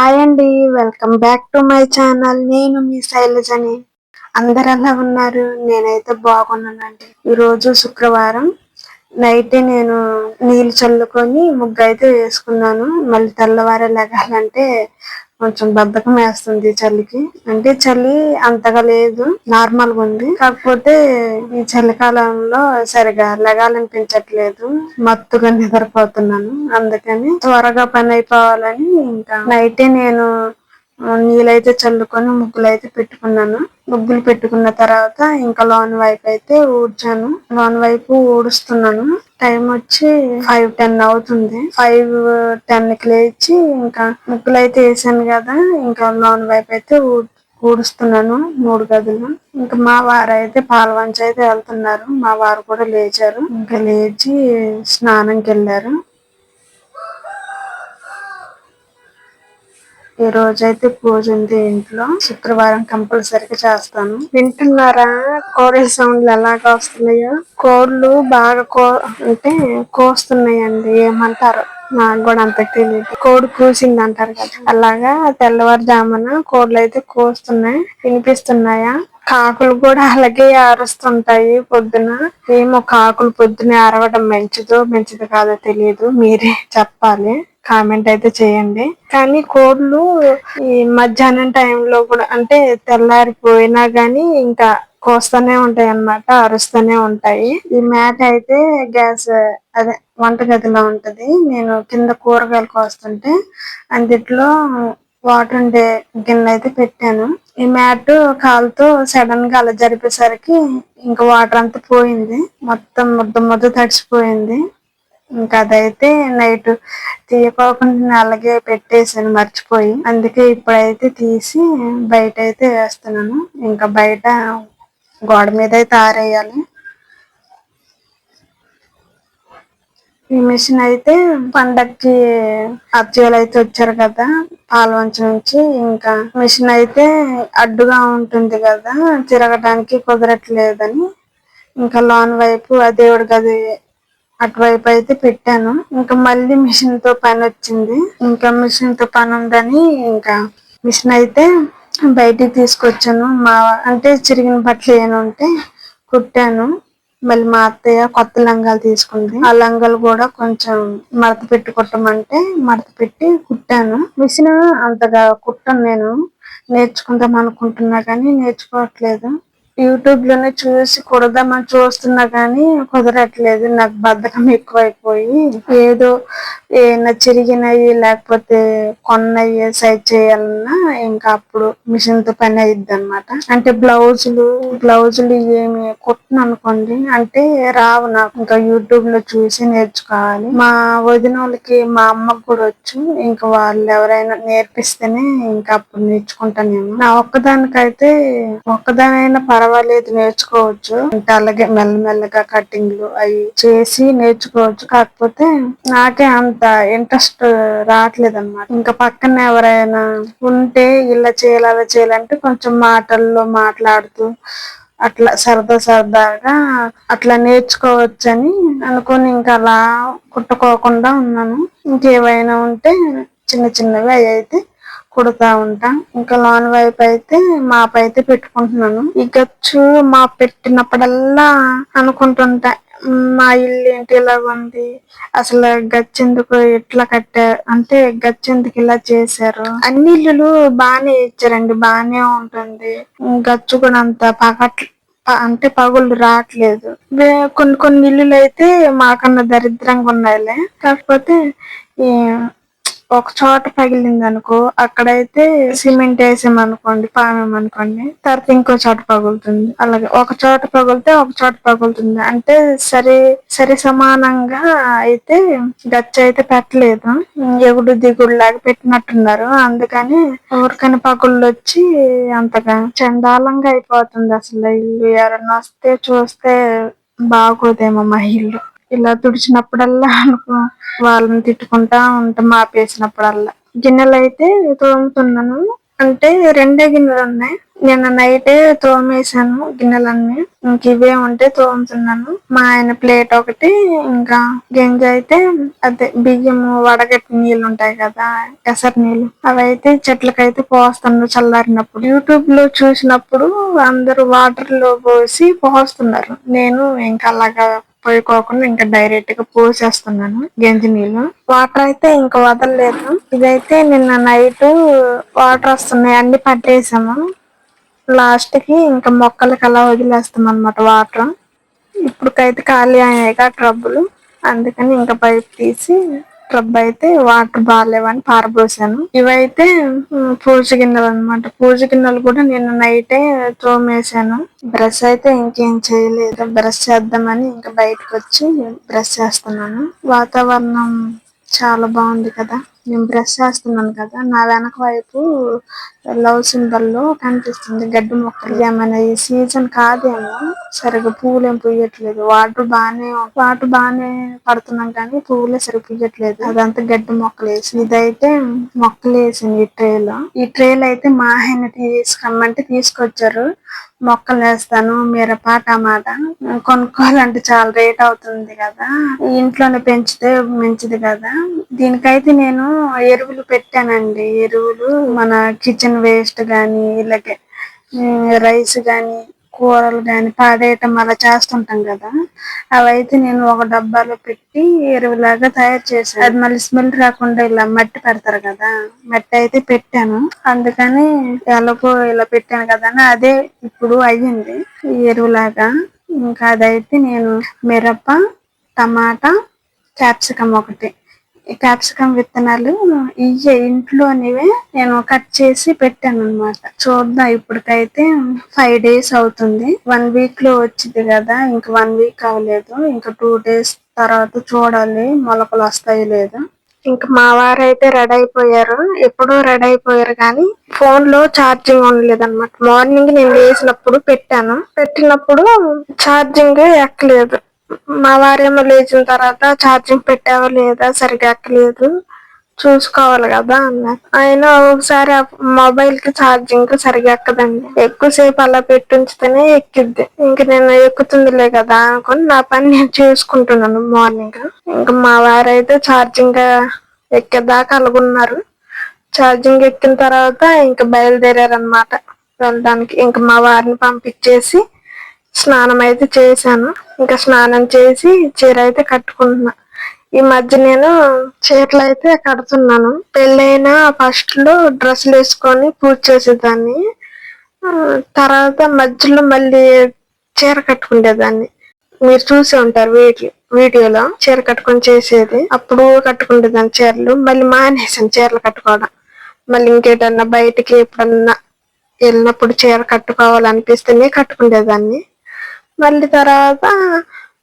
Hi అండి welcome back to my channel. నేను మీ శైలజని. అందరు ఎలా ఉన్నారు? నేనైతే బాగున్నానండి. ఈరోజు శుక్రవారం. నైట్ నేను నీళ్ళు చల్లుకొని ముగ్గు అయితే వేసుకున్నాను. మళ్ళీ తెల్లవారే లెగాలంటే కొంచెం బద్ధకం వేస్తుంది చలికి. అంటే చలి అంతగా లేదు నార్మల్గా ఉంది. కాకపోతే ఈ చలికాలంలో సరిగా లెగాలనిపించట్లేదు. మత్తుగా నిద్రపోతున్నాను. అందుకని త్వరగా పని అయిపోవాలని ఇంకా నైటే నేను నీళ్ళైతే చల్లుకొని ముగ్గులు అయితే పెట్టుకున్నాను. ముగ్గులు పెట్టుకున్న తర్వాత ఇంకా లోన్ వైపు అయితే ఊడ్చాను. లోన్ వైపు ఊడుస్తున్నాను. టైం వచ్చి ఫైవ్ టెన్ అవుతుంది. ఫైవ్ టెన్కి లేచి ఇంకా ముగ్గులు అయితే వేసాను కదా ఇంకా లోన్ వైపు అయితే ఊడుస్తున్నాను మూడు గదులు. ఇంకా మా వారు అయితే పాలవంచ అయితే వెళ్తున్నారు. మా వారు కూడా లేచారు. ఇంకా లేచి స్నానంకి వెళ్ళారు ఈ రోజైతే పూజ ఉంది ఇంట్లో. శుక్రవారం కంపల్సరీగా చేస్తాను. వింటున్నారా? కోడి సౌండ్లు ఎలాగా వస్తున్నాయో? కోళ్ళు బాగా కో అంటే కోస్తున్నాయండి. ఏమంటారు? నాకు కూడా అంత తెలియదు కోడి కూసింది అంటారు కదా. అలాగా తెల్లవారుజామున కోళ్ళు అయితే కోస్తున్నాయి. వినిపిస్తున్నాయా? కాకులు కూడా అలాగే అరుస్తుంటాయి పొద్దున. ఏమో కాకులు పొద్దున అరవడం మంచిదో మంచిది కాదో తెలియదు మీరే చెప్పాలి. కామెంట్ అయితే చేయండి. కానీ కోళ్ళు ఈ మధ్యాహ్నం టైంలో కూడా అంటే తెల్లారిపోయినా కానీ ఇంకా కోస్తూనే ఉంటాయి అన్నమాట అరుస్తూనే ఉంటాయి. ఈ మ్యాట్ అయితే గ్యాస్ అదే వంటగదిలో ఉంటది. నేను కింద కూరగాయలు కోస్తుంటే అందుట్లో వాటర్ ఉండే గిన్నె అయితే పెట్టాను. ఈ మ్యాట్ కాలుతో సడన్గా అలా జరిపేసరికి ఇంకా వాటర్ అంతా పోయింది. మొత్తం ముద్ద ముద్ద తడిచిపోయింది ఇంకా అదైతే నైట్ తీయకోకుండా అలాగే పెట్టేసాను మర్చిపోయి. అందుకే ఇప్పుడైతే తీసి బయట అయితే వేస్తున్నాను. ఇంకా బయట గోడ మీద అయితే ఆరేయాలి ఈ మిషన్ అయితే పండక్కి అచ్చలు అయితే వచ్చారు కదా పాలవంచ నుంచి ఇంకా మిషన్ అయితే అడ్డుగా ఉంటుంది కదా తిరగడానికి కుదరట్లేదని. ఇంకా లోన్ వైపు ఆ దేవుడి గది అటువైపు అయితే పెట్టాను. ఇంకా మళ్ళీ మిషన్తో పని వచ్చింది. ఇంకా మిషన్తో పని ఉందని ఇంకా మిషన్ అయితే బయటికి తీసుకొచ్చాను. మా అంటే చిరిగిన బట్టలు ఏమైనా ఉంటే కుట్టాను. మళ్ళీ మా అత్తయ్య కొత్త లంగాలు తీసుకుంది. ఆ లంగాలు కూడా కొంచెం మడత పెట్టి కుట్టమంటే మడత పెట్టి కుట్టాను. మిషన్ అంతగా కుట్టను నేను. నేర్చుకుందాం అనుకుంటున్నా కానీ నేర్చుకోవట్లేదు. యూట్యూబ్లోనే చూసి కుడదామని చూస్తున్నా కానీ కుదరట్లేదు. నాకు బద్ధకం ఎక్కువైపోయి ఏదో ఏమైనా చిరిగినవి లేకపోతే కొన్నవి సైజ్ చేయాలన్నా ఇంకా అప్పుడు మిషన్తో పని అయ్యిద్ది అనమాట అంటే బ్లౌజులు బ్లౌజులు ఏమి కుట్టను అనుకోండి. అంటే రావు నాకు. ఇంకా యూట్యూబ్లో చూసి నేర్చుకోవాలి. మా వదిన వాళ్ళకి మా అమ్మకు కూడా వచ్చు. ఇంకా వాళ్ళు ఎవరైనా నేర్పిస్తేనే ఇంకా అప్పుడు నేర్చుకుంటానేమో నా ఒక్కదానికైతే ఒక్కదానైనా పర్వాలేదు నేర్చుకోవచ్చు. అంటే అలాగే మెల్లమెల్లగా కటింగ్లు అవి చేసి నేర్చుకోవచ్చు. కాకపోతే నాకే అంత ఇంట్రెస్ట్ రావట్లేదు అనమాట ఇంకా పక్కన ఎవరైనా ఉంటే ఇలా చేయాలి అలా చేయాలంటే కొంచెం మాటల్లో మాట్లాడుతూ అట్లా సరదా సరదాగా అట్లా నేర్చుకోవచ్చని అనుకుని ఇంకా అలా కుట్టుకోకుండా ఉన్నాను. ఇంకేవైనా ఉంటే చిన్న చిన్నవి అవి అయితే కుడతా ఉంటా. ఇంకా లోన్ వైపు అయితే మాప్ అయితే పెట్టుకుంటున్నాను. ఈ గచ్చు మా పెట్టినప్పుడల్లా అనుకుంటుంటా మా ఇల్లు ఏంటి ఇలా ఉంది? అసలు గచ్చెందుకు ఎట్లా కట్టారు అంటే గచ్చెందుకు ఇలా చేశారు? అన్ని ఇల్లులు బాగానే ఇచ్చారండి బాగానే ఉంటుంది. గచ్చు కూడా అంత పగట్ అంటే పగులు రావట్లేదు. కొన్ని కొన్ని ఇల్లులు అయితే మాకన్నా దరిద్రంగా ఉన్నాయిలే. కాకపోతే ఒక చోట పగిలింది అనుకో అక్కడైతే సిమెంట్ వేసామనుకోండి పామేమనుకోండి తర్వాత ఇంకో చోట పగులుతుంది. అలాగే ఒక చోట పగిలితే ఒక చోట పగులుతుంది. అంటే సరే సరి సమానంగా అయితే గచ్చ అయితే పెట్టలేదు. ఎగుడు దిగుడు లాగా పెట్టినట్టున్నారు. అందుకని ఊరికని పగుళ్ళు వచ్చి అంతగా చండాలంగా అయిపోతుంది అసలు. ఇల్లు ఎవరన్నా వస్తే చూస్తే బాగోదేమో మా ఇల్లు ఇలా తుడిచినప్పుడల్లా అనుకో వాళ్ళని తిట్టుకుంటా ఉంటా మాపేసినప్పుడల్లా. గిన్నెలు అయితే తోముతున్నాను. అంటే రెండే గిన్నెలు ఉన్నాయి. నిన్న నైటే తోమేశాను గిన్నెలన్నీ. ఇంక ఇవే ఉంటే తోముతున్నాను. మా ఆయన ప్లేట్ ఒకటి ఇంకా గింజ అయితే అదే బియ్యము వడగట్టి నీళ్ళు ఉంటాయి కదా ఎసరు నీళ్ళు. అవైతే చెట్లకైతే పోస్తాను చల్లారినప్పుడు. యూట్యూబ్లో చూసినప్పుడు అందరూ వాటర్లో పోసి పోస్తున్నారు. నేను ఇంకా అలాగా పోయిపోకుండా ఇంకా డైరెక్ట్గా పోసేస్తున్నాను గంజి నీళ్ళు. వాటర్ అయితే ఇంకా వదలలేదు. ఇదైతే నిన్న నైట్ వాటర్ వస్తున్నాయి అన్ని పట్టేసాము. లాస్ట్కి ఇంకా మొక్కలకి అలా వదిలేస్తాం అనమాట వాటర్ ఇప్పుడుకైతే ఖాళీ అయ్యాయి ట్రబ్బులు అందుకని ఇంకా పైప్ తీసి ట్రబ్ అయితే వాటర్ బాగాలేవని పారబోసాను. ఇవైతే పూజ గిన్నెలు అన్నమాట. పూజ గిన్నెలు కూడా నిన్న నైటే తోమేశాను బ్రష్ అయితే ఇంకేం చేయలేదు. బ్రష్ చేద్దామని ఇంకా బయటకు వచ్చి బ్రష్ చేస్తున్నాను. వాతావరణం చాలా బాగుంది కదా. నేను బ్రష్ చేస్తున్నాను కదా నా వెనక వైపు లవ్ సింబల్లో కనిపిస్తుంది. గడ్డి మొక్కలు ఏమైనా ఈ సీజన్ కాదేమో సరిగ్గా పువ్వులు ఏం పూయట్లేదు. వాటర్ బాగానే వాటర్ బాగానే పడుతున్నాం కానీ పువ్వులే సరిగ్గా పూయట్లేదు. అదంతా గడ్డి మొక్కలు వేసి ఇదైతే మొక్కలు వేసింది ఈ ట్రేలో ఈ ట్రేలో అయితే మా ఆయన తీసుకమ్మంటే తీసుకొచ్చారు. మొక్కలు వేస్తాను మిరప టమాటా కొనుక్కోవాలంటే చాలా రేట్ అవుతుంది కదా. ఇంట్లోనే పెంచితే మంచిది కదా. దీనికైతే నేను ఎరువులు పెట్టానండి. ఎరువులు మన కిచెన్ వేస్ట్ గాని ఇలాగే రైస్ గాని కూరలు గాని పాడేయటం అలా చేస్తుంటాం కదా. అవైతే నేను ఒక డబ్బాలో పెట్టి ఎరువులాగా తయారు చేశాను. అది మళ్ళీ స్మెల్ రాకుండా ఇలా మట్టి పెడతారు కదా. మట్టి అయితే పెట్టాను. అందుకని ఎలాగో ఇలా పెట్టాను కదా అని అదే ఇప్పుడు అయ్యింది ఈ ఎరువులాగా. ఇంకా అదైతే నేను మిరప టమాటా క్యాప్సికం ఒకటి. ఈ క్యాప్సికం విత్తనాలు ఇయ్యే ఇంట్లోనివే నేను కట్ చేసి పెట్టాను అనమాట చూద్దాం ఇప్పటికైతే ఫైవ్ డేస్ అవుతుంది. వన్ వీక్లో వచ్చింది కదా ఇంకా వన్ వీక్ అవ్వలేదు. ఇంకా టూ డేస్ తర్వాత చూడాలి మొలకలు వస్తాయి లేదా. ఇంకా మా వారు అయితే రెడీ అయిపోయారు. ఎప్పుడూ రెడీ అయిపోయారు కానీ ఫోన్లో ఛార్జింగ్ ఉండలేదు అనమాట మార్నింగ్ నేను వేసినప్పుడు పెట్టాను. పెట్టినప్పుడు ఛార్జింగ్ ఎక్కలేదు. మా వారేమో లేచిన తర్వాత ఛార్జింగ్ పెట్టావా లేదా సరిగా ఎక్కలేదు. చూసుకోవాలి కదా అన్నారు అయినా ఒకసారి మొబైల్కి ఛార్జింగ్ సరిగా ఎక్కదండి. ఎక్కువసేపు అలా పెట్టి ఉంచితేనే ఎక్కిద్ది. ఇంక నేను ఎక్కుతుందిలే కదా అనుకుని నా పని నేను చేసుకుంటున్నాను మార్నింగ్. ఇంకా మా వారైతే ఛార్జింగ్ ఎక్కేదాకా అలాగున్నారు. ఛార్జింగ్ ఎక్కిన తర్వాత ఇంకా బయలుదేరారు అనమాట వెళ్ళడానికి ఇంకా మా వారిని పంపించేసి స్నానం అయితే చేశాను. ఇంకా స్నానం చేసి చీర అయితే కట్టుకుంటున్నా. ఈ మధ్య నేను చీరలు అయితే కడుతున్నాను. పెళ్ళైన ఫస్ట్లో డ్రెస్సులు వేసుకొని పూజ చేసేదాన్ని. తర్వాత మధ్యలో మళ్ళీ చీర కట్టుకునేదాన్ని మీరు చూసే ఉంటారు వీడియో వీడియోలో చీర కట్టుకొని చేసేది. అప్పుడు కట్టుకునేదాన్ని చీరలు. మళ్ళీ మానేసాను చీరలు కట్టుకోవడం. మళ్ళీ ఇంకేటన్నా బయటికి ఎప్పుడన్నా వెళ్ళినప్పుడు చీర కట్టుకోవాలనిపిస్తేనే కట్టుకునేదాన్ని మళ్ళీ తర్వాత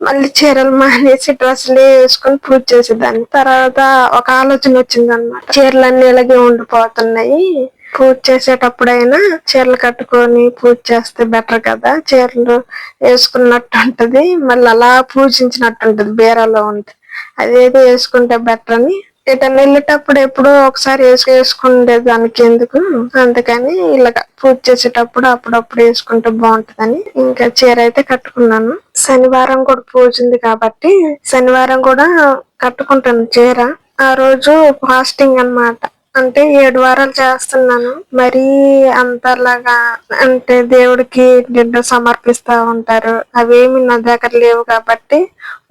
మళ్ళీ చీరలు మానేసి డ్రెస్సులు వేసుకొని పూజ చేసేదాన్ని. తర్వాత ఒక ఆలోచన వచ్చింది అనమాట చీరలన్నీ ఇలాగే ఉండిపోతున్నాయి. పూజ చేసేటప్పుడైనా చీరలు కట్టుకొని పూజ చేస్తే బెటర్ కదా. చీరలు వేసుకున్నట్టు ఉంటది. మళ్ళీ అలా పూజించినట్టు ఉంటది. బీరాలో ఉంటే. అదేది వేసుకుంటే బెటర్ అని ఎటన్నా వెళ్ళేటప్పుడు ఎప్పుడో ఒకసారి వేసుకు వేసుకుండే దానికి ఎందుకు? అందుకని ఇలాగ పూజ చేసేటప్పుడు అప్పుడప్పుడు వేసుకుంటే బాగుంటదని ఇంకా చీర అయితే కట్టుకున్నాను. శనివారం కూడా పూజ ఉంది కాబట్టి శనివారం కూడా కట్టుకుంటాను చీర. ఆ రోజు ఫాస్టింగ్ అన్నమాట. అంటే ఏడు వారాలు చేస్తున్నాను. మరీ అంతలాగా అంటే దేవుడికి గిడ్డ సమర్పిస్తా ఉంటారు. అవేమి నా దగ్గర లేవు కాబట్టి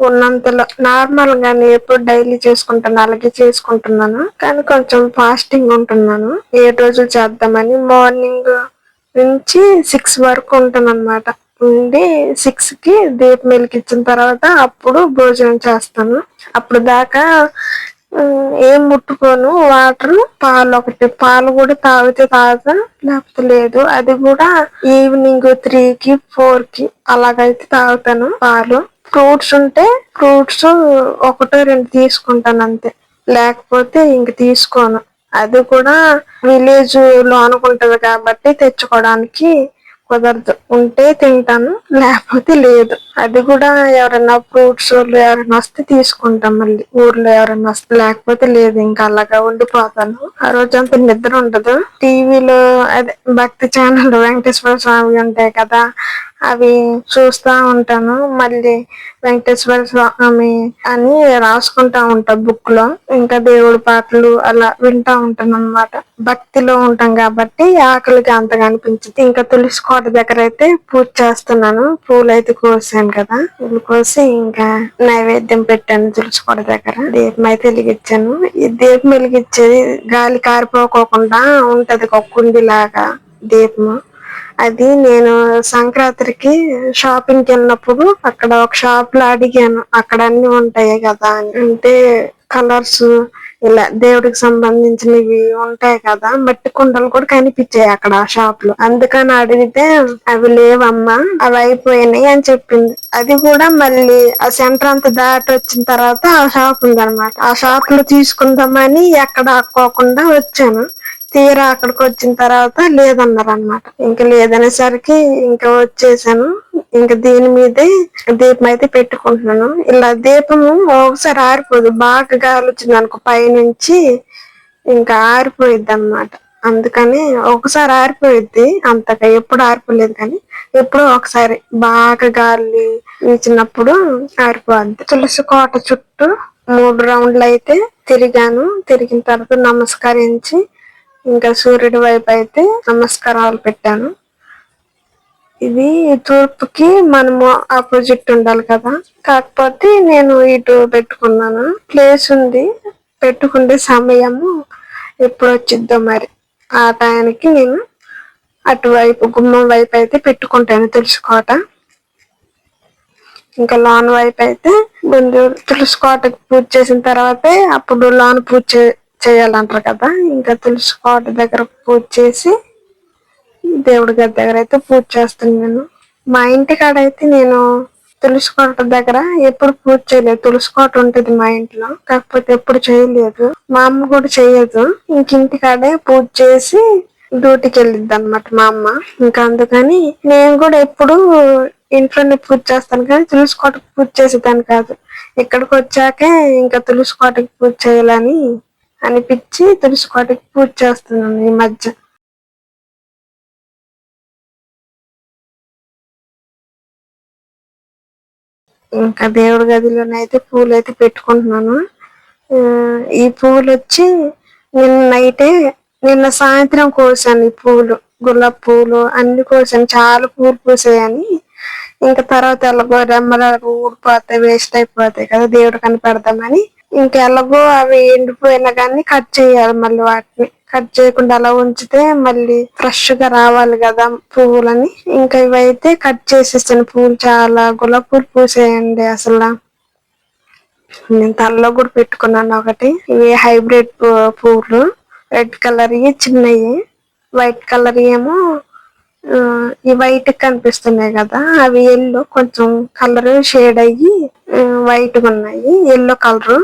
ఉన్నంతలో నార్మల్ గానే ఎప్పుడు డైలీ చేసుకుంటాను అలాగే చేసుకుంటున్నాను. కానీ కొంచెం ఫాస్టింగ్ ఉంటున్నాను. ఏ రోజు చేద్దామని మార్నింగ్ నుంచి సిక్స్ వరకు ఉంటాను అనమాట ఉండి సిక్స్కి దీపం వెలిగించిన తర్వాత అప్పుడు భోజనం చేస్తాను. అప్పుడు దాకా ఏం ముట్టుకోను. వాటర్ పాలు ఒకటి పాలు కూడా తాగితే తాగుతా లేకపోతే లేదు. అది కూడా ఈవినింగ్ త్రీ కి ఫోర్కి అలాగైతే తాగుతాను పాలు. ఫ్రూట్స్ ఉంటే ఫ్రూట్స్ ఒకటో రెండు తీసుకుంటాను అంతే. లేకపోతే ఇంక తీసుకోను. అది కూడా విలేజ్లో అనుకుంటది కాబట్టి తెచ్చుకోవడానికి కుదరదు ఉంటే తింటాను లేకపోతే లేదు. అది కూడా ఎవరైనా ఫ్రూట్స్ వాళ్ళు ఎవరైనా వస్తే తీసుకుంటాం మళ్ళీ. ఊర్లో ఎవరైనా వస్తే లేకపోతే లేదు ఇంకా అలాగా ఉండిపోతాను. ఆ రోజంతా నిద్ర ఉండదు. టీవీలో అదే భక్తి ఛానల్ వెంకటేశ్వర స్వామి ఉంటాయి కదా అవి చూస్తా ఉంటాను. మళ్ళీ వెంకటేశ్వర స్వామి అని రాసుకుంటా ఉంటా బుక్లో. ఇంకా దేవుడి పాటలు అలా వింటా ఉంటాను అనమాట భక్తిలో ఉంటాం కాబట్టి ఆకలికి అంతగా అనిపించింది. ఇంకా తులసి కోట దగ్గర అయితే పూజ చేస్తున్నాను. పూలు అయితే కోసాను కదా. పూలు కోసి ఇంకా నైవేద్యం పెట్టాను తులసి కోట దగ్గర. దీపం అయితే వెలిగించాను. ఈ దీపం వెలిగించేది గాలి కారిపోకోకుండా ఉంటది ఒక కుండి లాగా దీపము. అది నేను సంక్రాంతికి షాపింగ్కి వెళ్ళినప్పుడు అక్కడ ఒక షాప్లో అడిగాను. అక్కడ అన్ని ఉంటాయి కదా అని. అంటే కలర్స్ ఇలా దేవుడికి సంబంధించినవి ఉంటాయి కదా. మట్టి కుండలు కూడా కనిపించాయి అక్కడ ఆ షాప్లో అందుకని అడిగితే అవి లేవమ్మా అవి అయిపోయినాయి అని చెప్పింది. అది కూడా మళ్ళీ ఆ సెంటర్ అంతా దాటి వచ్చిన తర్వాత ఆ షాప్ ఉందన్నమాట. ఆ షాప్లో తీసుకుందామని ఎక్కడ ఆక్కోకుండా వచ్చాను. తీరా అక్కడికి వచ్చిన తర్వాత లేదన్నారు అనమాట ఇంకా లేదనేసరికి ఇంకా వచ్చేసాను. ఇంకా దీని మీదే దీపం అయితే పెట్టుకుంటున్నాను. ఇలా దీపము ఒకసారి ఆరిపోదు. బాగా గాలి వచ్చింది అనుకో పైనుంచి ఇంకా ఆరిపోయిద్ది అనమాట అందుకని ఒకసారి ఆరిపోయిద్ది. అంతగా ఎప్పుడు ఆరిపోలేదు కానీ ఎప్పుడో ఒకసారి బాగా గాలి వీచినప్పుడు ఆరిపోద్ది. తులసి కోట చుట్టూ మూడు రౌండ్లు అయితే తిరిగాను. తిరిగిన తర్వాత నమస్కరించి ఇంకా సూర్యుడి వైపు అయితే నమస్కారాలు పెట్టాను. ఇది తూర్పుకి మనము ఆపోజిట్ ఉండాలి కదా. కాకపోతే నేను ఇటు పెట్టుకున్నాను. ప్లేస్ ఉంది. పెట్టుకునే సమయము ఎప్పుడు వచ్చిద్దో మరి. ఆ టయానికి నేను అటువైపు గుమ్మం వైపు అయితే పెట్టుకుంటాను తులుసుకోట. ఇంకా లోన్ వైపు అయితే ముందు తులుసుకోటకి పూజ చేసిన తర్వాతే అప్పుడు లోన్ పూజ చే- చేయాలంటారు కదా ఇంకా తులుసుకోట దగ్గర పూజ చేసి దేవుడి గారి దగ్గర అయితే పూజ చేస్తున్నాను మా ఇంటి కాడ అయితే నేను తులసికోట దగ్గర ఎప్పుడు పూజ చేయలేదు. తులసికోట ఉంటుంది మా ఇంట్లో కాకపోతే ఎప్పుడు చేయలేదు. మా అమ్మ కూడా చేయదు. ఇంక ఇంటి కాడే పూజ చేసి డ్యూటీకి వెళ్ళిద్ది అనమాట మా అమ్మ. ఇంకా అందుకని నేను కూడా ఎప్పుడు ఇంట్లోనే పూజ చేస్తాను కానీ తులసికోటకు పూజ చేసేదాన్ని కాదు. ఇక్కడికి వచ్చాకే ఇంకా తులసికోటకి పూజ చేయాలని అనిపించి తులసికోటకి పూజ చేస్తున్నాను ఈ మధ్య. ఇంకా దేవుడి గదిలోనైతే పూలు అయితే పెట్టుకుంటున్నాను. ఈ పూలు వచ్చి నిన్న నైటే నిన్న సాయంత్రం కోసాను ఈ పూలు గులాబ్ పూలు అన్ని కోసాను. చాలా పూలు పూసాయని. ఇంకా తర్వాత ఎలాగో రెమ్మలకు ఊడిపోతాయి వేస్ట్ అయిపోతాయి కదా దేవుడు కనిపెడదామని ఇంకెలాగో అవి ఎండిపోయినా కానీ కట్ చేయాలి మళ్ళీ వాటిని. కట్ చేయకుండా అలా ఉంచితే మళ్ళీ ఫ్రెష్గా రావాలి కదా పువ్వులని. ఇంకా ఇవైతే కట్ చేసేసాను. పూలు చాలా గులాబీ పూలు పూసేయండి అసలు. నేను తలలో కూడా పెట్టుకున్నాను ఒకటి. ఇవి హైబ్రిడ్ పూలు. రెడ్ కలర్ చిన్నవి. వైట్ కలర్ ఏమో ఈ వైట్ కనిపిస్తున్నాయి కదా. అవి ఎల్లో కొంచెం కలర్ షేడ్ అయ్యి వైట్గా ఉన్నాయి. Yellow colour.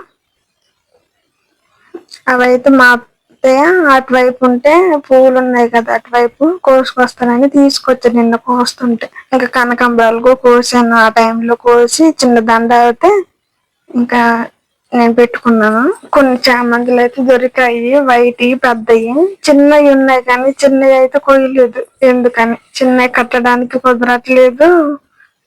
అవైతే మా అత్తయ్య అటువైపు ఉంటే పువ్వులు ఉన్నాయి కదా అటువైపు కోసుకొస్తానని తీసుకొచ్చి నిన్న కోస్తుంటే. ఇంకా కనకాంబరాలు కోసాను ఆ టైంలో కోసి చిన్న దండ అయితే ఇంకా నేను పెట్టుకున్నాను. కొన్ని చామంతులు అయితే దొరికాయి వైట్ పెద్దవి చిన్నవి ఉన్నాయి కానీ చిన్నవి అయితే కొయ్యలేదు. ఎందుకని? చిన్నవి కట్టడానికి కుదరట్లేదు.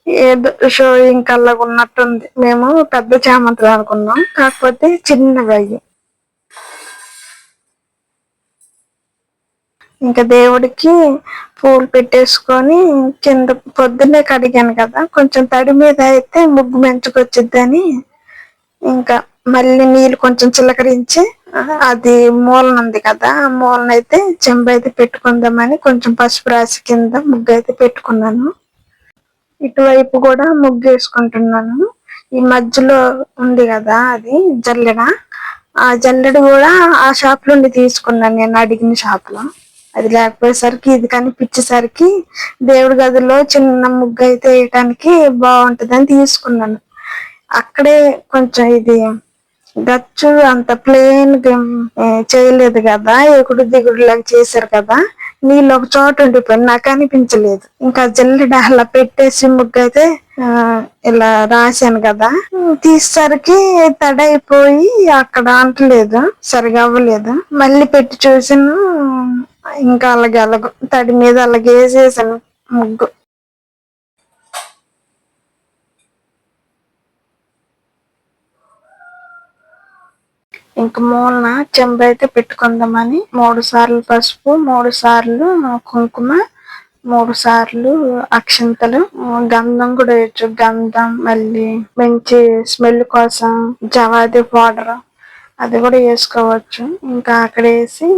ఏదో షోయింగ్ కల్లా ఉన్నట్టుంది. మేము పెద్ద చామంతులు అనుకున్నాం. కాకపోతే చిన్నవి అయ్యి ఇంకా దేవుడికి పూలు పెట్టేసుకొని కింద పొద్దున్నే కడిగాను కదా కొంచెం తడి మీద అయితే ముగ్గు మెంచుకొచ్చిద్దని. ఇంకా మళ్ళీ నీళ్ళు కొంచెం చిలకరించి అది మూలన ఉంది కదా ఆ మూలన అయితే చెంబు అయితే పెట్టుకుందామని కొంచెం పసుపు రాసి కింద ముగ్గు అయితే పెట్టుకున్నాను. ఇటువైపు కూడా ముగ్గు వేసుకుంటున్నాను. ఈ మధ్యలో ఉంది కదా అది జల్లెడ. ఆ జల్లెడ కూడా ఆ షాప్ నుండి తీసుకున్నాను నేను అడిగిన షాప్లో. అది లేకపోయేసరికి ఇది కనిపించేసరికి దేవుడి గదిలో చిన్న ముగ్గు అయితే వేయటానికి బాగుంటుందని తీసుకున్నాను. అక్కడే కొంచెం ఇది గచ్చు అంత ప్లేన్ చేయలేదు కదా ఎగుడు దిగుడు లాగా చేశారు కదా నీళ్ళు ఒక చోట ఉండిపోయింది నాకు అనిపించలేదు ఇంకా జల్లెడ అలా పెట్టేసి ముగ్గు అయితే ఇలా రాశాను కదా. తీసేసరికి తడైపోయి అక్కడ అంటలేదు సరిగా అవ్వలేదు. మళ్ళీ పెట్టి చూసాను ఇంకా అలాగే అలాగ తడి మీద అలాగే వేసేసాను ముగ్గు. ఇంక మూలన చెంబు అయితే పెట్టుకుందామని మూడు సార్లు పసుపు మూడు సార్లు కుంకుమ మూడు సార్లు అక్షంతలు గంధం కూడా వేయచ్చు. గంధం మళ్ళీ మంచి స్మెల్ కోసం జవాది పౌడర్ అది కూడా వేసుకోవచ్చు. ఇంకా అక్కడ వేసి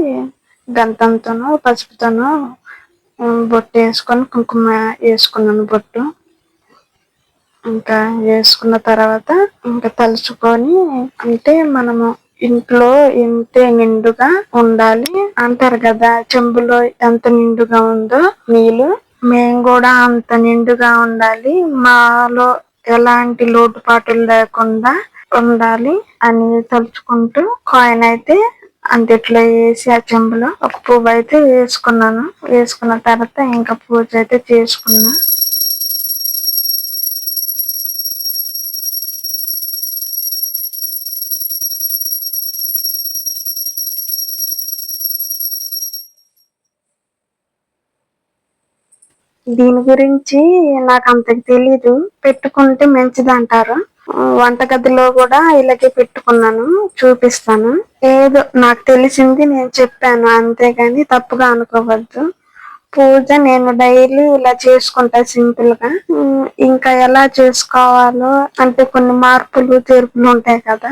గంధంతోనూ పసుపుతోనూ బొట్టు వేసుకొని కుంకుమ వేసుకున్నాను బొట్టు. ఇంకా వేసుకున్న తర్వాత ఇంకా తలుచుకొని అంటే మనము ఇంట్లో ఎంత నిండుగా ఉండాలి. అంటారు కదా చెంబులో ఎంత నిండుగా ఉందో నీళ్ళు. మేము కూడా అంత నిండుగా ఉండాలి. మాలో ఎలాంటి లోటుపాటులు లేకుండా ఉండాలి అని తలుచుకుంటూ కాయిన్ అయితే అంతట్లో వేసి ఆ చెంబులో ఒక పువ్వు అయితే వేసుకున్నాను. వేసుకున్న తర్వాత ఇంకా పూజ అయితే చేసుకున్నా. దీని గురించి నాకు అంతకు తెలీదు. పెట్టుకుంటే మంచిది అంటారు వంటగదిలో కూడా ఇలాగే పెట్టుకున్నాను చూపిస్తాను. ఏదో నాకు తెలిసింది నేను చెప్పాను అంతేగాని తప్పుగా అనుకోవద్దు. పూజ నేను డైలీ ఇలా చేసుకుంటా సింపుల్గా. ఇంకా ఎలా చేసుకోవాలో అంటే కొన్ని మార్పులు తీర్పులు ఉంటాయి కదా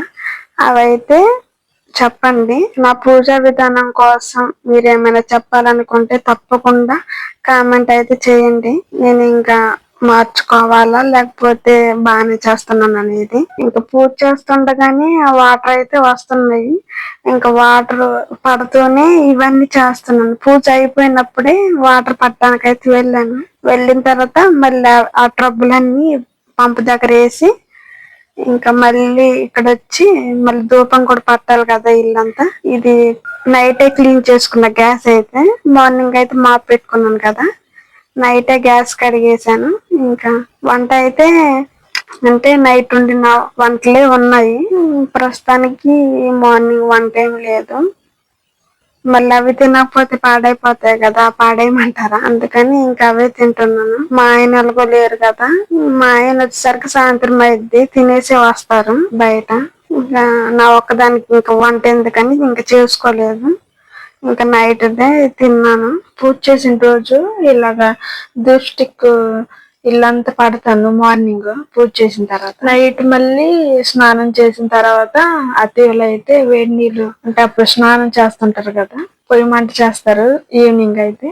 అవైతే చెప్పండి. నా పూజా విధానం కోసం మీరు ఏమైనా చెప్పాలనుకుంటే తప్పకుండా కామెంట్ అయితే చేయండి. నేను ఇంకా మార్చుకోవాలా? లేకపోతే బాగానే చేస్తున్నాను అనేది? ఇంకా పూజ చేస్తుండగానే ఆ వాటర్ అయితే వస్తున్నాయి. ఇంకా వాటర్ పడుతూనే ఇవన్నీ చేస్తున్నాను. పూజ అయిపోయినప్పుడే వాటర్ పట్టడానికి అయితే వెళ్ళాను. వెళ్ళిన తర్వాత మళ్ళీ ఆ- ఆ ట్రబ్బులన్నీ పంపు దగ్గర వేసి ఇంకా మళ్ళీ ఇక్కడ వచ్చి మళ్ళీ ధూపం కూడా పట్టాలి కదా ఇల్లంతా. ఇది నైటే క్లీన్ చేసుకున్న గ్యాస్ అయితే. మార్నింగ్ అయితే మాప్ పెట్టుకున్నాను కదా. నైట్ గ్యాస్ కడిగేసాను ఇంకా వంట అయితే అంటే నైట్ ఉండిన వంటలే ఉన్నాయి. ప్రస్తుతానికి మార్నింగ్ వంట ఏం లేదు. మళ్ళీ అవి తినకపోతే పాడైపోతాయి కదా పాడేయమంటారా? అందుకని ఇంకా అవే తింటున్నాను. మా ఆయన లేరు కదా. మా ఆయన వచ్చేసరికి సాయంత్రం అయింది. తినేసి వస్తారు బయట. ఇంకా నా ఒక్కదానికి ఇంకా వంట ఎందుకని ఇంకా చేసుకోలేదు. ఇంకా నైట్ అదే తిన్నాను. పూజ చేసిన రోజు ఇలాగా దిప్స్టిక్ ఇల్లంతా పడతాను మార్నింగ్ పూజ చేసిన తర్వాత. నైట్ మళ్ళీ స్నానం చేసిన తర్వాత అతివలు అయితే వేడి నీళ్ళు అంటే అప్పుడు స్నానం చేస్తుంటారు కదా పొయ్యి మంట చేస్తారు ఈవినింగ్ అయితే.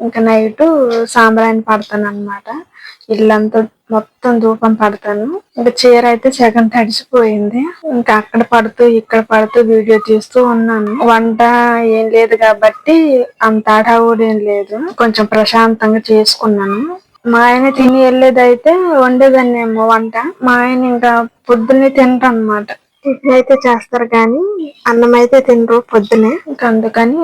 ఇంకా నైట్ సాంబ్రాణి పడతాను అనమాట ఇల్లంతా మొత్తం ధూపం పడతాను. ఇంకా చీర అయితే సగం తడిసిపోయింది. ఇంకా అక్కడ పడుతూ ఇక్కడ పడుతూ వీడియో తీస్తూ ఉన్నాను. వంట ఏం లేదు కాబట్టి అంత ఆడావుడు ఏం లేదు. కొంచెం ప్రశాంతంగా చేసుకున్నాను. మా ఆయన తిని వెళ్ళేదైతే వండేదాన్నేమో వంట. మా ఆయన ఇంకా పొద్దున్నే తింటారు అనమాట టిఫిన్ అయితే చేస్తారు కానీ అన్నం అయితే తినరు పొద్దునే. ఇంకా అందుకని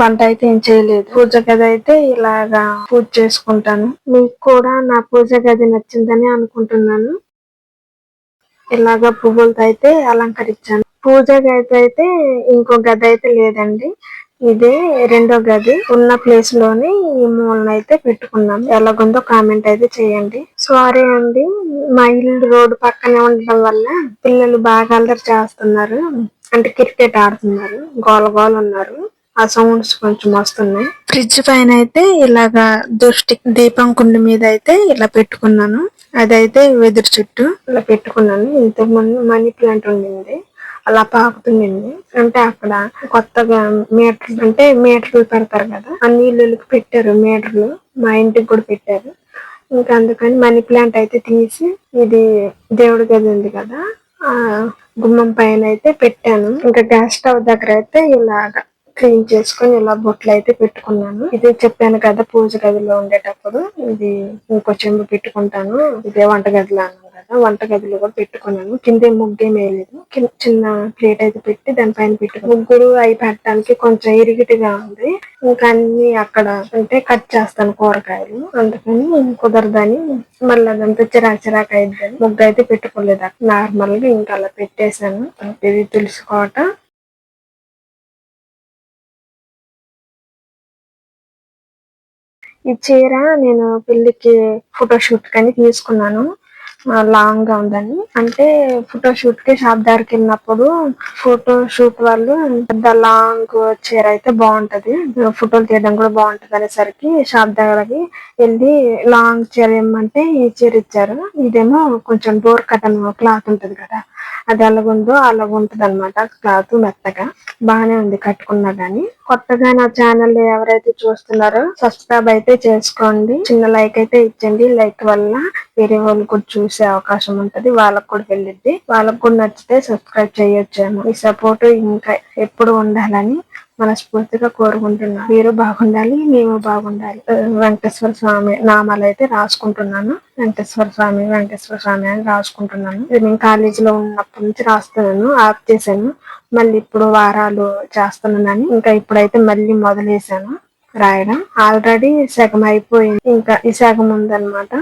వంట అయితే ఏం చేయలేదు. పూజ గది అయితే ఇలాగా పూజ చేసుకుంటాను. మీకు కూడా నా పూజ గది నచ్చిందని అనుకుంటున్నాను. ఇలాగా పువ్వులతో అయితే అలంకరించాను. పూజ గది అయితే ఇంకో గది అయితే లేదండి. ఇదే రెండో గది. ఉన్న ప్లేస్లోనే ఈ మూలన అయితే పెట్టుకున్నాం ఎలాగుందో కామెంట్ అయితే చేయండి. సారీ అండి. మా ఇల్లు రోడ్డు పక్కనే ఉండడం వల్ల పిల్లలు బాగా అల్లరి చేస్తున్నారు. అంటే క్రికెట్ ఆడుతున్నారు. గోల గోల ఉన్నారు. ఆ సౌండ్స్ కొంచెం వస్తున్నాయి. ఫ్రిడ్జ్ పైన అయితే ఇలాగా దృష్టి దీపం కుండి మీద అయితే ఇలా పెట్టుకున్నాను. అదైతే వెదురు చుట్టూ. ఇలా పెట్టుకున్నాను. ఇంతకు ముందు మనీ ప్లాంట్ ఉండింది. అలా పాకుతుండింది. అంటే అక్కడ కొత్తగా మీటర్ అంటే మీటర్లు పెడతారు కదా ఆ నీళ్ళకి పెట్టారు మీటర్లు. మా ఇంటికి కూడా పెట్టారు. ఇంకా అందుకని మనీ ప్లాంట్ అయితే తీసి ఇది దేవుడి గది ఉంది కదా ఆ గుమ్మం పైన అయితే పెట్టాను. ఇంకా గ్యాస్ స్టవ్ దగ్గర అయితే ఇలాగా. క్లీన్ చేసుకొని ఇలా బొట్లు అయితే పెట్టుకున్నాను. ఇది చెప్పాను కదా పూజ గదిలో ఉండేటప్పుడు. ఇది ఇంకో చెంబు పెట్టుకుంటాను. ఇదే వంట గదిలో అన్నాను కదా. వంట గదిలో కూడా పెట్టుకున్నాను. కింద ముగ్గేం వేయలేదు. చిన్న ప్లేట్ అయితే పెట్టి దానిపైన పెట్టు ముగ్గురు అవి పెట్టడానికి కొంచెం ఇరిగిటిగా ఉంది. ఇంకా అన్ని అక్కడ అంటే కట్ చేస్తాను కూరగాయలు. అందుకని కుదరదని మళ్ళీ అదంతా చిరాకు చిరాకు అయిద్దని ముగ్గు అయితే పెట్టుకోలేదు. నార్మల్గా ఇంకా అలా పెట్టేశాను. ఇది తెలుసుకోవటం. ఈ చీర నేను పెళ్ళికి ఫోటోషూట్ కని తీసుకున్నాను. లాంగ్గా ఉందని. అంటే ఫోటో షూట్కి షాప్ దగ్గరికి వెళ్ళినప్పుడు ఫోటో షూట్ వాళ్ళు పెద్ద లాంగ్ చీర అయితే బాగుంటది. ఫోటోలు తీయడం కూడా బాగుంటది అనేసరికి షాప్ దగ్గరకి వెళ్ళి లాంగ్ చీర ఇమ్మంటే ఈ చీర ఇచ్చారు. ఇదేమో కొంచెం డోర్ కటన్ క్లాత్ ఉంటది కదా. అది ఎలాగుందో అలాగుంటది అనమాట క్లాత్ మెత్తగా బాగానే ఉంది కట్టుకున్నా గానీ. కొత్తగా నా ఛానల్ ఎవరైతే చూస్తున్నారో సబ్స్క్రైబ్ అయితే చేసుకోండి. చిన్న లైక్ అయితే ఇచ్చండి లైక్ వల్ల వేరే వాళ్ళు కూడా చూసే అవకాశం ఉంటది. వాళ్ళకు కూడా వెళ్ళిద్ది. వాళ్ళకు కూడా నచ్చితే సబ్స్క్రైబ్ చేయొచ్చాను ఈ సపోర్ట్ ఇంకా ఎప్పుడు ఉండాలని మనస్ఫూర్తిగా కోరుకుంటున్నాను. మీరు బాగుండాలి మేము బాగుండాలి. వెంకటేశ్వర స్వామి నామాలు అయితే రాసుకుంటున్నాను. వెంకటేశ్వర స్వామి వెంకటేశ్వర స్వామి అని రాసుకుంటున్నాను. ఇది నేను కాలేజీలో ఉన్నప్పటి నుంచి రాస్తున్నాను ఆప్ చేశాను మళ్ళీ ఇప్పుడు వారాలు చేస్తున్నానని ఇంకా ఇప్పుడైతే మళ్ళీ మొదలేశాను రాయడం. ఆల్రెడీ సగం అయిపోయింది. ఇంకా ఈ సగం ఉందన్నమాట.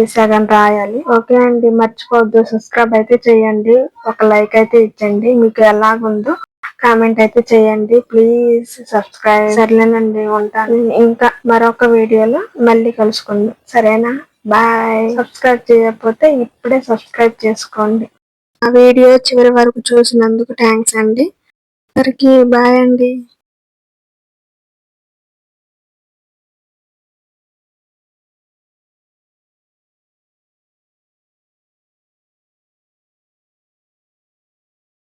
ఈ సగం రాయాలి. ఓకే అండి మర్చిపోవద్దు. సబ్స్క్రైబ్ అయితే చేయండి. ఒక లైక్ అయితే ఇచ్చండి మీకు ఎలాగుందో కామెంట్ అయితే చేయండి. ప్లీజ్ సబ్స్క్రైబ్ సర్లేనండి ఉంటాను. ఇంకా మరొక వీడియోలో మళ్ళీ కలుసుకుందాం. సరేనా? బాయ్ సబ్స్క్రైబ్ చేయకపోతే ఇప్పుడే సబ్స్క్రైబ్ చేసుకోండి. ఆ వీడియో చివరి వరకు చూసినందుకు థ్యాంక్స్ అండి. అందరికీ బాయ్ అండి.